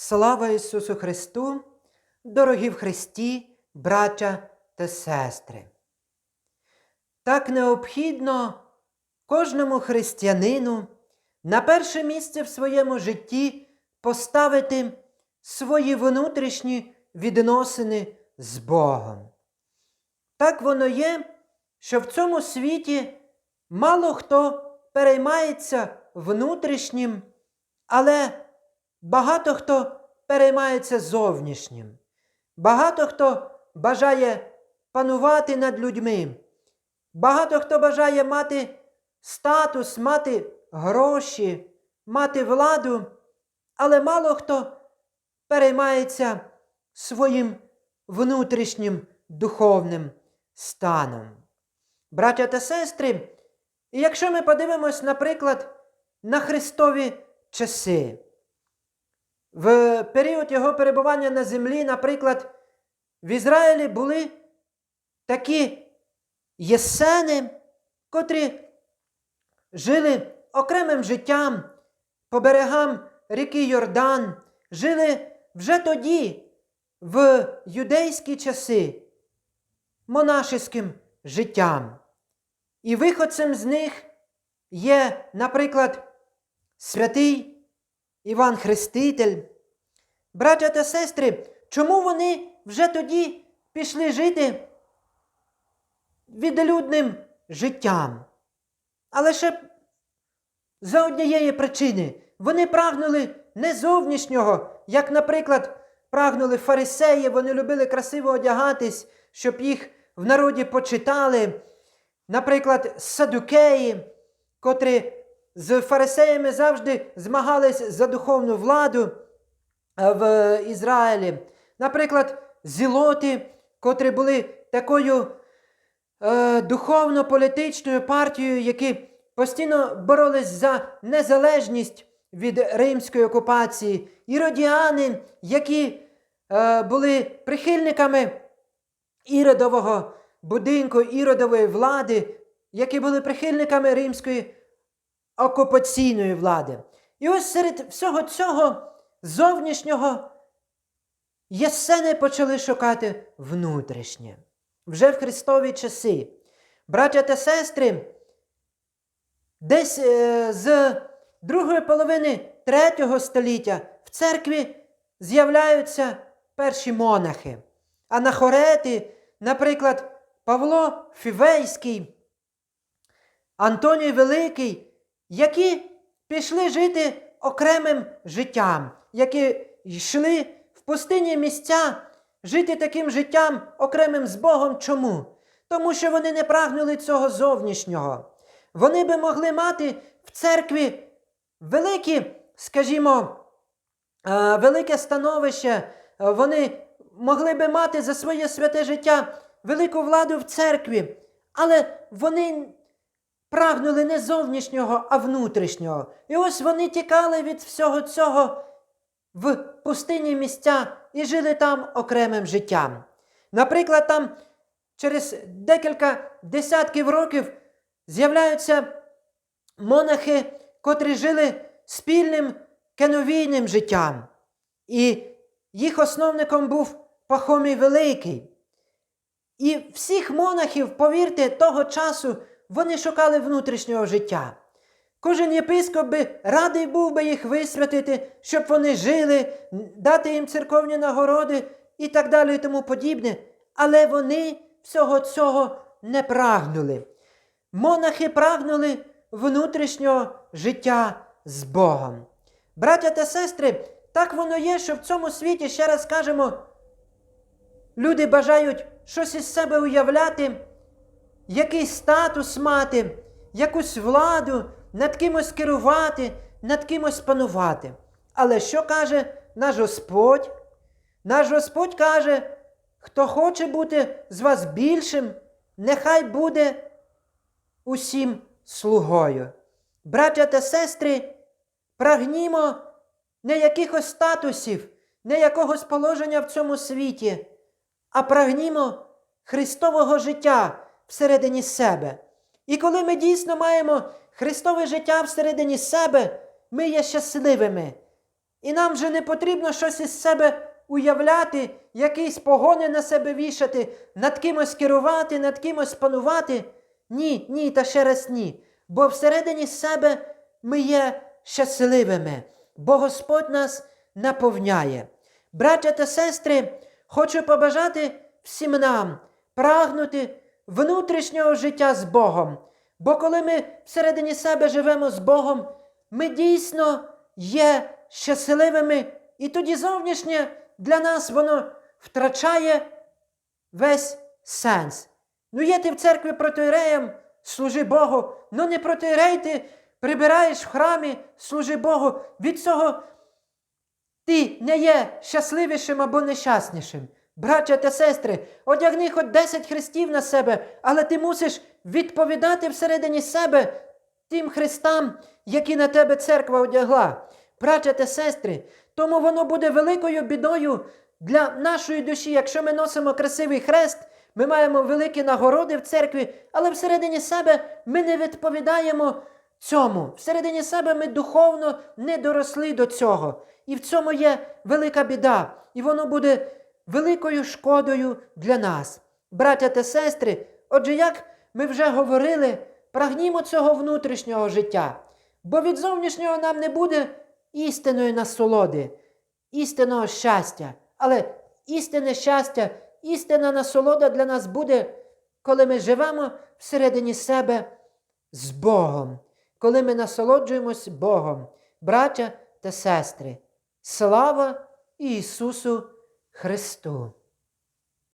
Слава Ісусу Христу, дорогі в Христі, браття та сестри! Так необхідно кожному християнину на перше місце в своєму житті поставити свої внутрішні відносини з Богом. Так воно є, що в цьому світі мало хто переймається внутрішнім, але багато хто переймається зовнішнім. Багато хто бажає панувати над людьми. Багато хто бажає мати статус, мати гроші, мати владу, але мало хто переймається своїм внутрішнім духовним станом. Браття та сестри, якщо ми подивимось, наприклад, на Христові часи, в період його перебування на землі, наприклад, в Ізраїлі були такі єсени, котрі жили окремим життям по берегам ріки Йордан, жили вже тоді, в юдейські часи, монашеським життям. І виходцем з них є, наприклад, святий Іван Хреститель. Браття та сестри, чому вони вже тоді пішли жити відлюдним життям? Але ще за однієї причини вони прагнули не зовнішнього, як, наприклад, прагнули фарисеї, вони любили красиво одягатись, щоб їх в народі почитали. Наприклад, садукеї, котрі з фарисеями завжди змагались за духовну владу е, в Ізраїлі. Наприклад, зілоти, котрі були такою е, духовно-політичною партією, які постійно боролись за незалежність від римської окупації, іродіани, які е, були прихильниками іродового будинку, іродової влади, які були прихильниками римської окупаційної влади. І ось серед всього цього зовнішнього єсени почали шукати внутрішнє. Вже в Христові часи. Браття та сестри, десь е, з другої половини третього століття в церкві з'являються перші монахи. Анахорети, наприклад, Павло Фівейський, Антоній Великий, які пішли жити окремим життям, які йшли в пустинні місця жити таким життям окремим з Богом. Чому? Тому що вони не прагнули цього зовнішнього. Вони би могли мати в церкві великі, скажімо, е, велике становище, вони могли би мати за своє святе життя велику владу в церкві, але вони прагнули не зовнішнього, а внутрішнього. І ось вони тікали від всього цього в пустинні місця і жили там окремим життям. Наприклад, там через декілька десятків років з'являються монахи, котрі жили спільним кеновійним життям. І їх основником був Пахомій Великий. І всіх монахів, повірте, того часу вони шукали внутрішнього життя. Кожен єпископ би радий був би їх висвятити, щоб вони жили, дати їм церковні нагороди і так далі і тому подібне. Але вони всього цього не прагнули. Монахи прагнули внутрішнього життя з Богом. Браття та сестри, так воно є, що в цьому світі, ще раз кажемо, люди бажають щось із себе уявляти, якийсь статус мати, якусь владу, над кимось керувати, над кимось панувати. Але що каже наш Господь? Наш Господь каже, хто хоче бути з вас більшим, нехай буде усім слугою. Браття та сестри, прагнімо не якихось статусів, не якогось положення в цьому світі, а прагнімо Христового життя всередині себе. І коли ми дійсно маємо Христове життя всередині себе, ми є щасливими. І нам вже не потрібно щось із себе уявляти, якісь погони на себе вішати, над кимось керувати, над кимось панувати. Ні, ні, та ще раз ні. Бо всередині себе ми є щасливими, бо Господь нас наповняє. Браття та сестри, хочу побажати всім нам прагнути внутрішнього життя з Богом. Бо коли ми всередині себе живемо з Богом, ми дійсно є щасливими, і тоді зовнішнє для нас воно втрачає весь сенс. Ну, є ти в церкві протиреєм, служи Богу. Ну не протирей ти прибираєш в храмі, служи Богу. Від цього ти не є щасливішим або нещаснішим. Браття та сестри, одягни хоч 10 хрестів на себе, але ти мусиш відповідати всередині себе тим хрестам, які на тебе церква одягла. Браття та сестри, тому воно буде великою бідою для нашої душі, якщо ми носимо красивий хрест, ми маємо великі нагороди в церкві, але всередині себе ми не відповідаємо цьому. Всередині себе ми духовно не доросли до цього. І в цьому є велика біда. І воно буде великою шкодою для нас. Браття та сестри, отже, як ми вже говорили, прагнімо цього внутрішнього життя, бо від зовнішнього нам не буде істинної насолоди, істинного щастя. Але істинне щастя, істинна насолода для нас буде, коли ми живемо всередині себе з Богом, коли ми насолоджуємось Богом, браття та сестри. Слава Ісусу Христу!